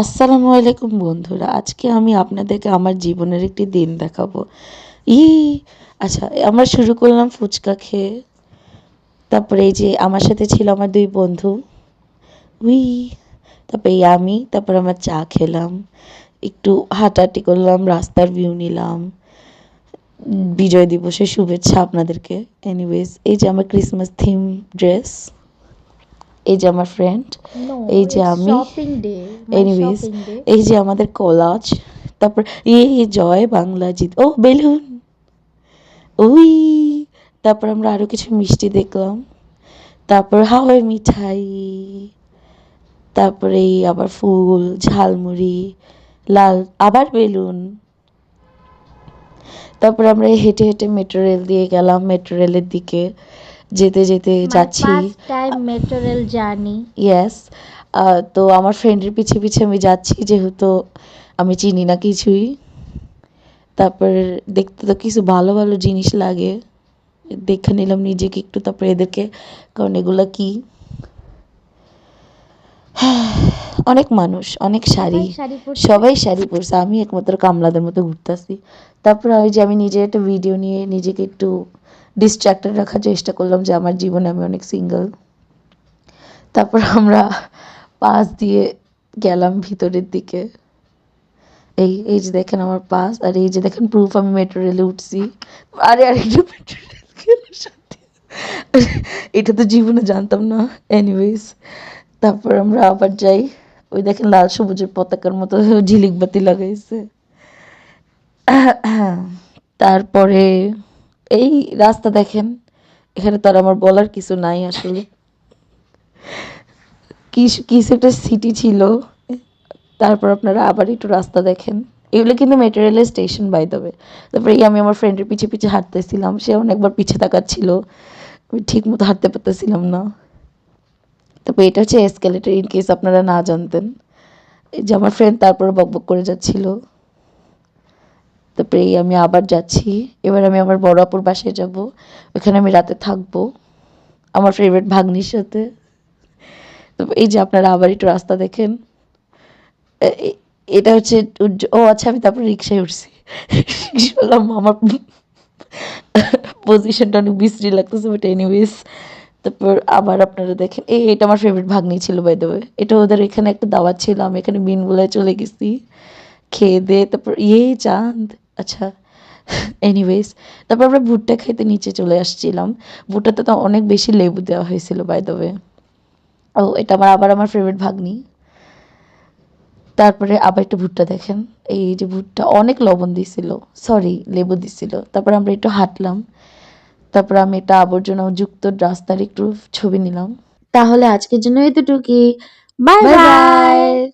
আসসালামু আলাইকুম বন্ধুরা, আজকে আমি আপনাদেরকে আমার জীবনের একটি দিন দেখাবো। ই আচ্ছা আমরা শুরু করলাম ফুচকা খেয়ে। তারপরে এই যে আমার সাথে ছিল আমার দুই বন্ধু। উই, তারপরে আমি, তারপর আমার চা খেলাম। একটু হাঁটাহাঁটি করলাম, রাস্তার ভিউ নিলাম। বিজয় দিবসের শুভেচ্ছা আপনাদেরকে। এনিওয়েজ এই যে আমার ক্রিসমাস থিম ড্রেস এই যে আমার ফ্রেন্ড এই যে আমি এনিওয়েজ এই যে আমাদের কোলাজ তারপর এই জয় বাংলা জিত ও বেলুন ওই তারপর আমরা আরও কিছু মিষ্টি দেখলাম তারপর হাওয়াই মিঠাই তারপরে আবার ফুল ঝালমুড়ি লাল আবার বেলুন তারপর আমরা হেঁটে হেঁটে মেট্রো রেল দিয়ে গেলাম মেট্রো রেলের দিকে যেতে যেতে যাচ্ছি। Time metro rail journey yes তো আমার ফ্রেন্ডের পিছে পিছে আমি যাচ্ছি যেহেতু আমি চিনি না কিছুই। তারপর দেখতে তো কিছু ভালো ভালো জিনিস লাগে। দেখে নিলাম নিজেকে একটু তারপর এদেরকে কারণ এগুলো কি? অনেক মানুষ অনেক শাড়ি। সবাই শাড়ি পরছে আমি একমাত্র কামলাদের মতো ঘুরতেছি। তারপর ওই যে আমি নিজে একটা ভিডিও নিয়ে নিজেকে একটু ডিস্ট্র্যাক্টেড রাখার চেষ্টা করলাম যে আমার জীবনে আমি অনেক সিঙ্গেল তারপর আমরা পাস দিয়ে গেলাম ভিতরের দিকে। এই এই যে দেখেন আমার পাস আর এই যে দেখেন প্রুফ আমি মেট্রো রেলে উঠছি। আরে আরেকটা মেট্রো রেল গেল সত্যি? এটা তো জীবনে জানতাম না। এনিওয়েজ তারপর আমরা আবার যাই। ওই দেখেন লাল সবুজের পতাকার মতো ঝিলিক বাতি লাগাইছে। তারপরে এই রাস্তা দেখেন, এখানে তো আর আমার বলার কিছু নাই আসলে। কিছু একটা সিটি ছিল। তারপর আপনারা আবার একটু রাস্তা দেখেন। এগুলো কিন্তু মেটেরিয়ালের স্টেশন বাই দেবে তারপরে আমি আমার ফ্রেন্ডের পিছে পিছে হাঁটতেছিলাম, সে অনেকবার পিছে তাকাচ্ছিল। আমি ঠিক মতো হাঁটতে পারতেছিলাম না। তারপর এটা হচ্ছে এসকেলেটার ইন কেস আপনারা না জানতেন। এই যে আমার ফ্রেন্ড তারপরে বকবক করে যাচ্ছিল। তারপরে এই আমি আবার যাচ্ছি। এবার আমি আমার বড় আপুর বাসায় যাব। ওখানে আমি রাতে থাকব। আমার ফেভারিট ভাগ্নির সাথে। তো এই যে আপনারা আবার একটু রাস্তা দেখেন। এটা হচ্ছে ও আচ্ছা আমি তারপর রিক্সায় উঠছি। আমার পজিশনটা অনেক বিশ্রী লাগতেছে বাট এনিওয়েজ তারপর আবার আপনারা দেখেন, এই এটা আমার ফেভারিট ভাগ্নি ছিল বাই ওয়ে এটা ওদের এখানে একটা দাওয়াত ছিল, আমি এখানে বিনগুলায় চলে গেছি। খেয়ে দিয়ে তারপর ইয়ে চাঁদ। আচ্ছা এনিওয়েজ তারপর আমরা ভুট্টা খাইতে নিচে চলে আসছিলাম। ভুট্টাতে তো অনেক বেশি লেবু দেওয়া হয়েছিল বাই ওয়ে ও, এটা আমার, আবার আমার ফেভারিট ভাগ্নি। তারপরে আবার একটু ভুট্টা দেখেন। এই যে ভুট্টা অনেক লবণ দিছিল সরি লেবু দিছিল। তারপর আমরা একটু হাঁটলাম। তারপর আমি এটা আবর্জনা যুক্ত রাস্তার একটু ছবি নিলাম। তাহলে আজকের জন্য এতটুকুই। Bye bye bye bye